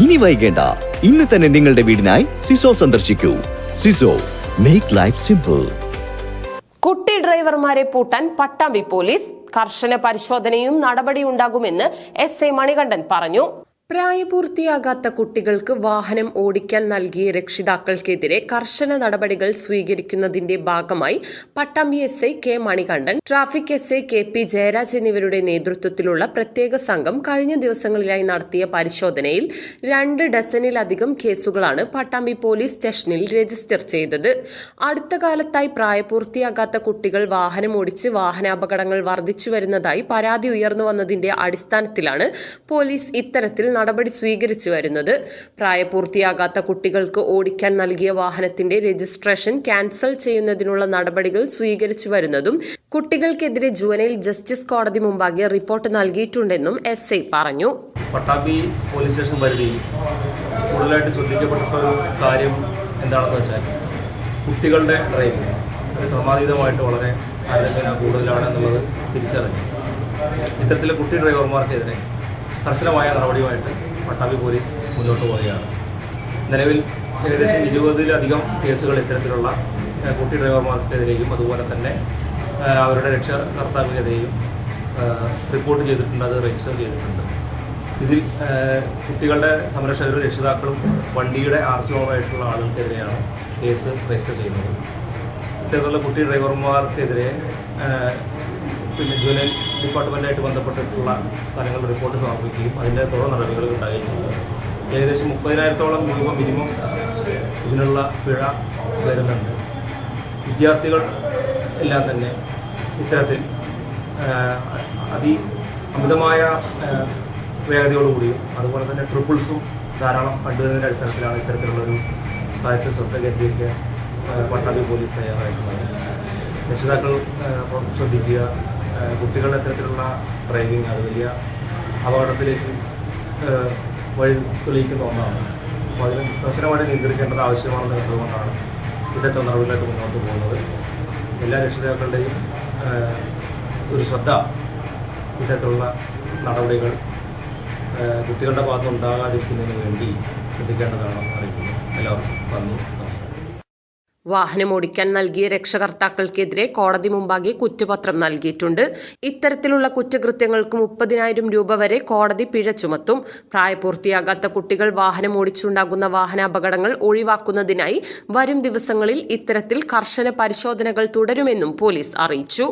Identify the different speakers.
Speaker 1: ഇനി വൈകേണ്ട. ഇന്ന് തന്നെ നിങ്ങളുടെ വീടിനായി സിസോ സന്ദർശിക്കൂ. സിസോ മേക്ക് ലൈഫ് സിമ്പിൾ
Speaker 2: കുട്ടി ഡ്രൈവർമാരെ പൂട്ടാൻ പട്ടാമ്പി പോലീസ് കർശന പരിശോധനയും നടപടിയുണ്ടാകുമെന്ന് എസ് എ മണികണ്ഠൻ പറഞ്ഞു. പ്രായപൂർത്തിയാകാത്ത കുട്ടികൾക്ക് വാഹനം ഓടിക്കാൻ നൽകിയ രക്ഷിതാക്കൾക്കെതിരെ കർശന നടപടികൾ സ്വീകരിക്കുന്നതിന്റെ ഭാഗമായി Pattambi S I K Manikandan traffic S I K P Jayaraj എന്നിവരുടെ നേതൃത്വത്തിലുള്ള പ്രത്യേക സംഘം കഴിഞ്ഞ ദിവസങ്ങളിലായി നടത്തിയ പരിശോധനയിൽ രണ്ട് ഡസനിലധികം കേസുകളാണ് പട്ടാമ്പി പോലീസ് സ്റ്റേഷനിൽ രജിസ്റ്റർ ചെയ്തത്. അടുത്ത കാലത്തായി പ്രായപൂർത്തിയാകാത്ത കുട്ടികൾ വാഹനം ഓടിച്ച് വാഹനാപകടങ്ങൾ വർദ്ധിച്ചു വരുന്നതായി പരാതി ഉയർന്നു വന്നതിന്റെ അടിസ്ഥാനത്തിലാണ് പോലീസ് ഇത്തരത്തിൽ നടപടി സ്വീകരിച്ചു വരുന്നത്. പ്രായപൂർത്തിയാകാത്ത കുട്ടികൾക്ക് ഓടിക്കാൻ നൽകിയ വാഹനത്തിന്റെ രജിസ്ട്രേഷൻ ക്യാൻസൽ ചെയ്യുന്നതിനുള്ള നടപടികൾ സ്വീകരിച്ചു വരുന്നതും കുട്ടികൾക്കെതിരെ ജുവനൈൽ ജസ്റ്റിസ് കോടതി മുമ്പാകെ റിപ്പോർട്ട് നൽകിയിട്ടുണ്ടെന്നും എസ് ഐ പറഞ്ഞു.
Speaker 3: പട്ടാമ്പി പോലീസ് സ്റ്റേഷൻ പരിധിയിൽ കൂടുതലായിട്ട് ശ്രദ്ധിക്കപ്പെട്ട ഒരു കാര്യം എന്താണെന്ന് വെച്ചാൽ കുട്ടികളുടെ ഡ്രൈവിംഗ് അത് ക്രമാതീതമായിട്ട് വളരെ താരതമ്യേന കൂടുതലാണ് എന്നുള്ളത് തിരിച്ചറിഞ്ഞു. ഇത്തരത്തിലെ കുട്ടി ഡ്രൈവർമാർക്കെതിരെ കർശനമായ നടപടിയുമായിട്ട് പട്ടാമ്പി പോലീസ് മുന്നോട്ട് പോവുകയാണ്. നിലവിൽ ഏകദേശം ഇരുപതിലധികം കേസുകൾ ഇത്തരത്തിലുള്ള കുട്ടി ഡ്രൈവർമാർക്കെതിരെയും അതുപോലെ തന്നെ അവരുടെ രക്ഷകർത്താവിനെതിരെയും റിപ്പോർട്ട് ചെയ്തിട്ടുണ്ട് അത് രജിസ്റ്റർ ചെയ്തിട്ടുണ്ട്. ഇതിൽ കുട്ടികളുടെ സംരക്ഷകരും രക്ഷിതാക്കളും വണ്ടിയുടെ ആർസിയുമായിട്ടുള്ള ആളുകൾക്കെതിരെയാണ് കേസ് രജിസ്റ്റർ ചെയ്യുന്നത്. ഇത്തരത്തിലുള്ള കുട്ടി ഡ്രൈവർമാർക്കെതിരെ പിന്നെ ജുവനൈൽ ഡിപ്പാർട്ട്മെന്റായിട്ട് ബന്ധപ്പെട്ടിട്ടുള്ള സ്ഥലങ്ങൾ റിപ്പോർട്ട് സമർപ്പിക്കുകയും അതിന്റെ തുടർ നടപടികൾ ഉണ്ടാകുകയും ചെയ്തു. ഏകദേശം മുപ്പതിനായിരത്തോളം രൂപ മിനിമം ഇതിനുള്ള പിഴ വരുന്നുണ്ട്. വിദ്യാർത്ഥികൾ എല്ലാം തന്നെ ഇത്തരത്തിൽ അതി അമിതമായ വേഗതയോടുകൂടിയും അതുപോലെ തന്നെ ട്രിപ്പിൾസും ധാരാളം കണ്ടുവരുന്നതിന്റെ അടിസ്ഥാനത്തിലാണ് ഇത്തരത്തിലുള്ളൊരു കാര്യത്തിൽ ശ്രദ്ധ കേന്ദ്രീകരിക്കാൻ പട്ടാളി പോലീസ് തയ്യാറായിട്ടുള്ളത്. രക്ഷിതാക്കൾ ശ്രദ്ധിക്കുക. കുട്ടികളുടെ ഇത്തരത്തിലുള്ള ഡ്രൈവിങ് അത് വലിയ അപകടത്തിലേക്ക് വഴി തെളിയിക്കുന്ന ഒന്നാണ്. അപ്പോൾ അതിന് കർശനമായിട്ട് നിയന്ത്രിക്കേണ്ടത് ആവശ്യമാണെന്ന് കണ്ടുകൊണ്ടാണ് ഇത്തരത്തെ നടപടിയിലേക്ക് മുന്നോട്ട് പോകുന്നത്. എല്ലാ രക്ഷിതാക്കളുടെയും ഒരു ശ്രദ്ധ ഇത്തരത്തിലുള്ള നടപടികൾ കുട്ടികളുടെ ഭാഗത്ത് ഉണ്ടാകാതിരിക്കുന്നതിന് വേണ്ടി ശ്രദ്ധിക്കേണ്ടതാണെന്ന് അറിയിക്കുന്നു. എല്ലാവർക്കും നന്ദി. നമസ്കാരം
Speaker 2: വാഹനം ഓടിക്കാൻ നൽകിയ രക്ഷകർത്താക്കൾക്കെതിരെ കോടതി മുമ്പാകെ കുറ്റപത്രം നൽകിയിട്ടുണ്ട്. ഇത്തരത്തിലുള്ള കുറ്റകൃത്യങ്ങൾക്ക് മുപ്പതിനായിരം രൂപ വരെ കോടതി പിഴ ചുമത്തും. പ്രായപൂർത്തിയാകാത്ത കുട്ടികൾ വാഹനം ഓടിച്ചുണ്ടാകുന്ന വാഹനാപകടങ്ങൾ ഒഴിവാക്കുന്നതിനായി വരും ദിവസങ്ങളിൽ ഇത്തരത്തിൽ കർശന പരിശോധനകൾ തുടരുമെന്നും പോലീസ് അറിയിച്ചു.